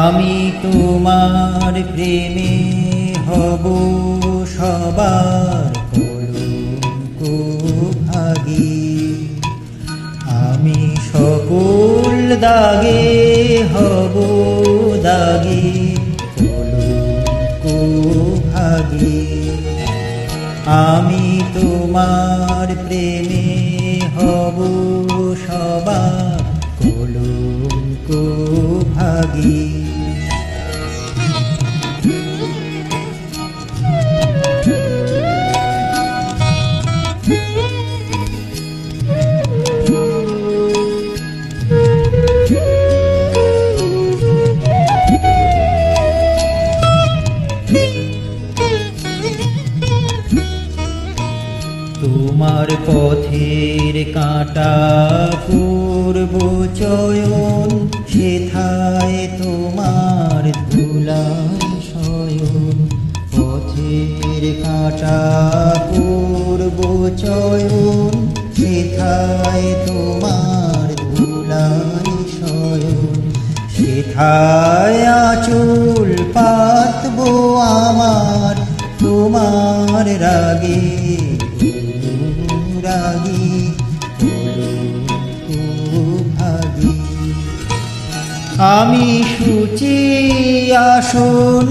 আমি তোমার প্রেমে হব সবার ভাগী আমি সকল দাগে হব দাগে ভাগী আমি তোমার প্রেমে তোমার পথের কাঁটা পূর্ব চয়ন সেথায় পথের কাঁটা পূর্ব চয়ন, সেথায় তোমার ধুলায় শয়ন। সেথায় আচল পাতবো আমার, তোমার রাগে রাগি আমি সুচি আসন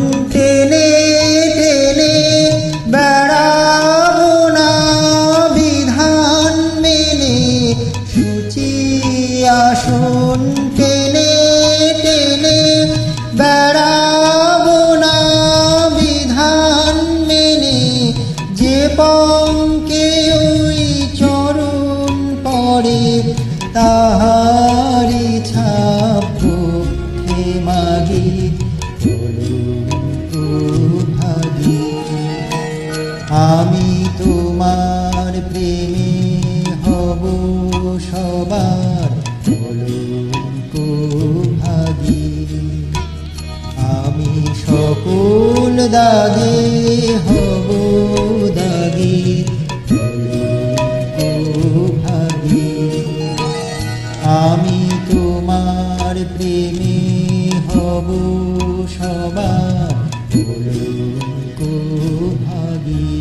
পঙ্কে ওই চরণ পড়ে তাহারি ছাপ মাগি। ভাগি আমি তোমার প্রেমে হব সবার। ভাগি আমি সকল দাগে আমি তোমার প্রেমে হব সবার। ভাগী।